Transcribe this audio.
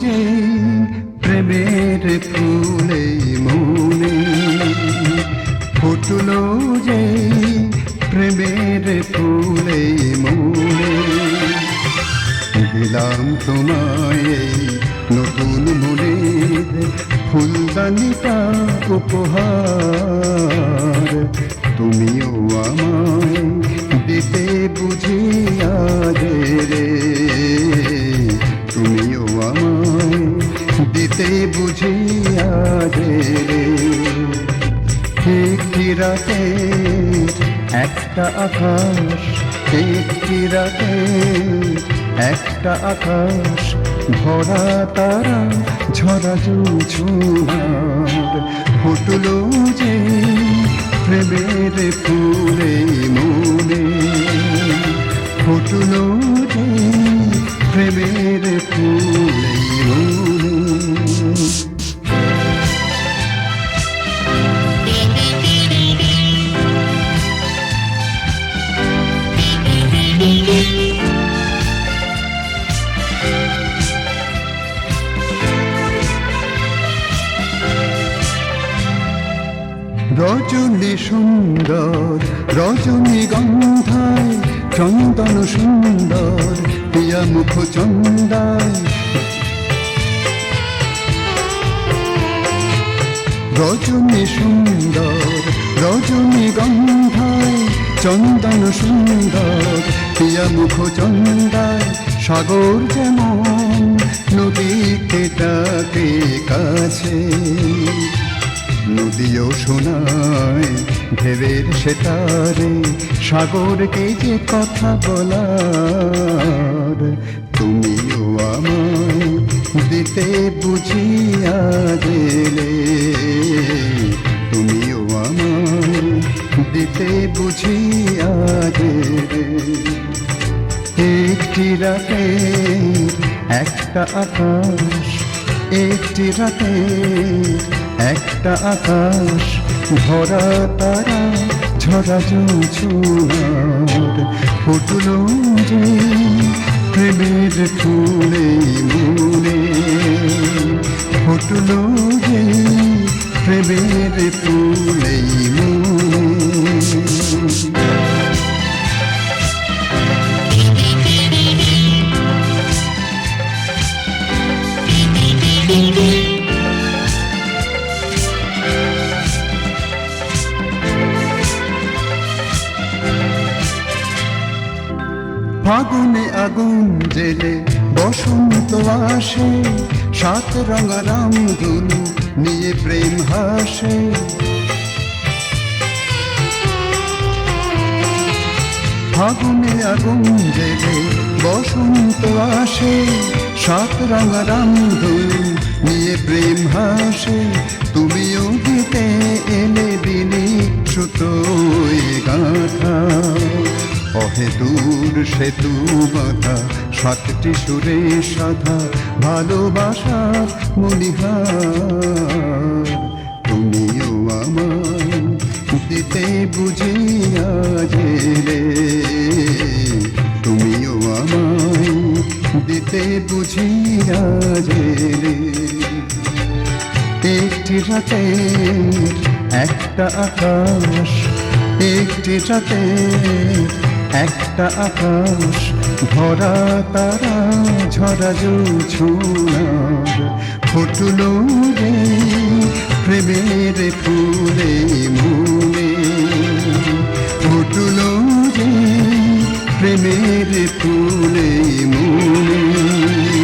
যে প্রেমের ফুলে মনে। ফুটলো যে প্রেমের ফুলে মনে। দিলাম তোমায় নতুন মনের ফুলদানিটা উপহার। তুমিও আমায় দিতে বুঝিয়া রে রাতে, একটা আকাশ, একটি রাতে, একটা আকাশ, ভরা তারা, ঝরা জুঝুনার ফুটলো যে প্রেমের ফুলে মনে। রজনী সুন্দর, রজনী গন্ধায়, চন্দন সুন্দর পিয়া মুখ চন্দায়। রজনী সুন্দর, রজনী গন্ধায়, চন্দন সুন্দর পিয়া মুখ চন্দায়। সাগর যেমন নদীকে ডাকে কাছে। নদীও শোনায় ভেবের সেতারে সাগরকে যে কথা বলার, তুমিও আমায় দিতে বুঝিয়া গেলে। তুমিও আমায় দিতে বুঝিয়া গেলে। একটি রাতে একটা আকাশ, একটি রাতে একটা আকাশ ভরা তারা ঝরা জুছুনার ফুটলো যে প্রেমের ফুলে মনে। ফুটলো যে প্রেমের ফুলে মনে। ফাগুনে আগুন জেলে বসন্ত আসে, সাত রঙা রামধনু নিয়ে প্রেম হাসে। ফাগুনে আগুন জেলে বসন্ত আসে, সাত রঙা রামধনু নিয়ে প্রেম হাসে। তুমিও অহে দূর সেতু বাধা, সাতটি সুরে সাধা ভালোবাসা মনিহার তুমিও আমায় দিতে বুঝিয়া জেলে। তুমিও আমায় দিতে বুঝিয়া জেলে। একটি রাতে একটা আকাশ, একটি রাতে একটা আকাশ ভরা তারা ঝরা ছোনার ফুটল রে প্রেমের ফুলে মনে। ফুটল রে প্রেমের ফুলে মনে।